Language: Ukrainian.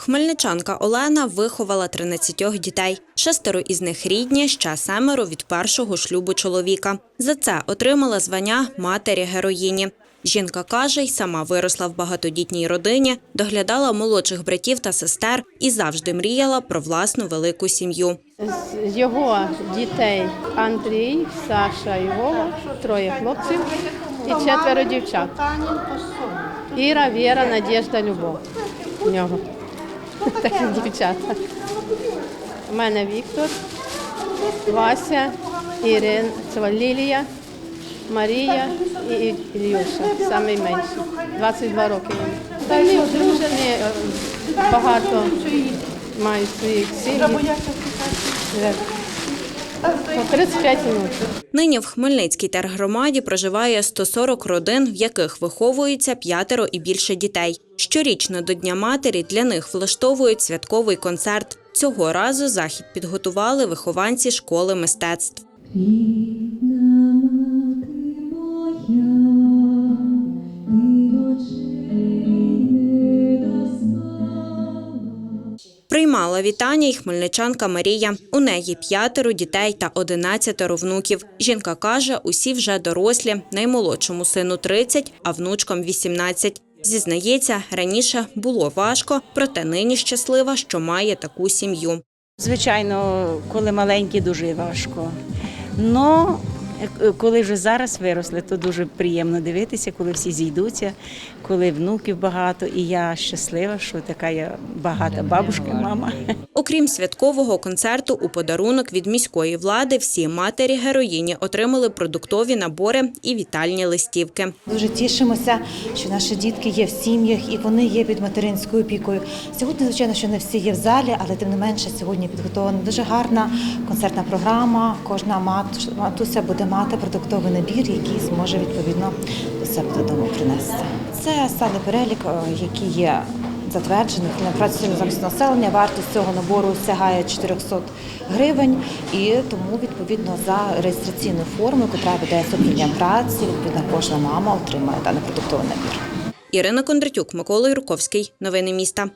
Хмельничанка Олена виховала 13 дітей. Шестеро із них рідні, ще семеро від першого шлюбу чоловіка. За це отримала звання матері героїні. Жінка каже, й сама виросла в багатодітній родині, доглядала молодших братів та сестер і завжди мріяла про власну велику сім'ю. З його дітей Андрій, Саша і Вова, троє хлопців і четверо дівчат. Іра, Віра, Надєжда, Любов. У нього такі дівчата. У мене Віктор, Вася, Ірин, це Лілія, Марія і Ілюша, самий менший. 22 роки Та Самі одружені, е, багато мають своїх сім'ї. Е, по 35 минут. Нині в Хмельницькій тергромаді проживає 140 родин, в яких виховується п'ятеро і більше дітей. Щорічно до Дня матері для них влаштовують святковий концерт. Цього разу захід підготували вихованці школи мистецтв. Приймала вітання й хмельничанка Марія. У неї п'ятеро дітей та одинадцятеро внуків. Жінка каже, усі вже дорослі, наймолодшому сину 30, а внучкам 18. Зізнається, раніше було важко, проте нині щаслива, що має таку сім'ю. Звичайно, коли маленькі, дуже важко. Но коли вже зараз виросли, то дуже приємно дивитися, коли всі зійдуться, коли внуків багато, і я щаслива, що така я багата бабушка, мама. Окрім святкового концерту, у подарунок від міської влади всі матері героїні отримали продуктові набори і вітальні листівки. Дуже тішимося, що наші дітки є в сім'ях і вони є під материнською опікою. Сьогодні, звичайно, що не всі є в залі, але тим не менше сьогодні підготовлена дуже гарна концертна програма. Кожна мат- матуся буде мати продуктовий набір, який зможе відповідно до себе додому принести. Це стане перелік, е, який є затверджених на захисту населення. Вартість цього набору сягає 400 гривень, і тому відповідно за реєстраційну форму, яка ведеться управлінням праці, відповідно кожна мама отримає даний продуктовий набір. Ірина Кондратюк, Микола Юрковський. Новини міста.